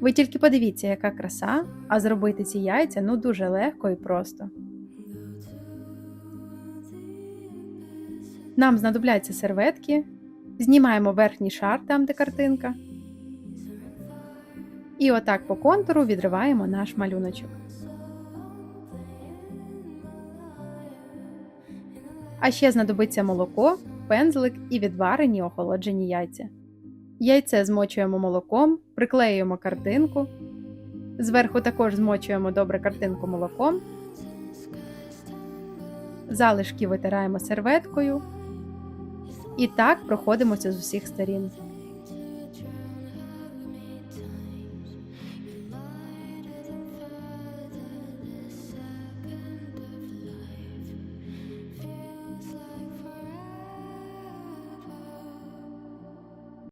Ви тільки подивіться, яка краса, а зробити ці яйця ну дуже легко і просто. Нам знадобляться серветки. Знімаємо верхній шар там, де картинка. І отак по контуру відриваємо наш малюночок. А ще знадобиться молоко, пензлик і відварені охолоджені яйця. Яйце змочуємо молоком, приклеюємо картинку. Зверху також змочуємо добре картинку молоком. Залишки витираємо серветкою. І так проходимося з усіх сторін.